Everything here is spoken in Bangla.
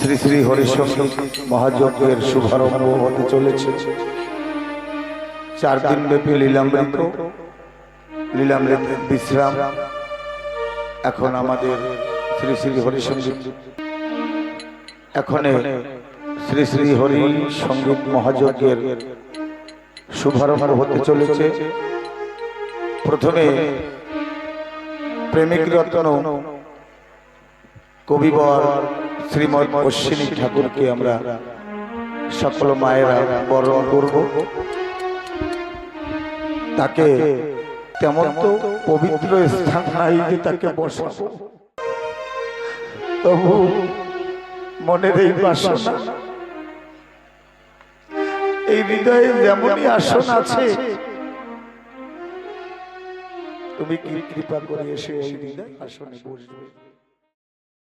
শ্রী শ্রী হরিসঙ্গীত মহাযজ্ঞের শুভারম্ভ হতে চলেছে। চার দিন ব্যাপী লীলামৃত লীলামৃত বিশ্রাম, এখন আমাদের শ্রী শ্রী হরি হরিসঙ্গীত এখন শ্রী শ্রী হরি সংগীত মহাযজ্ঞের শুভারম্ভ হতে চলেছে। প্রথমে প্রেমিক রত্ন কবিবর শ্রীমৎ অশ্বিনী ঠাকুরকে আমরা সকল মায়েরা বরণ করব। তাকে তেমন তো পবিত্র স্থান নাই যে তাকে বসাবো। তবু মনের এই এই হৃদয়ে যেমনই আসন আছে, তুমি কি কৃপা করে এসে এই হৃদয় আসনে বসবে?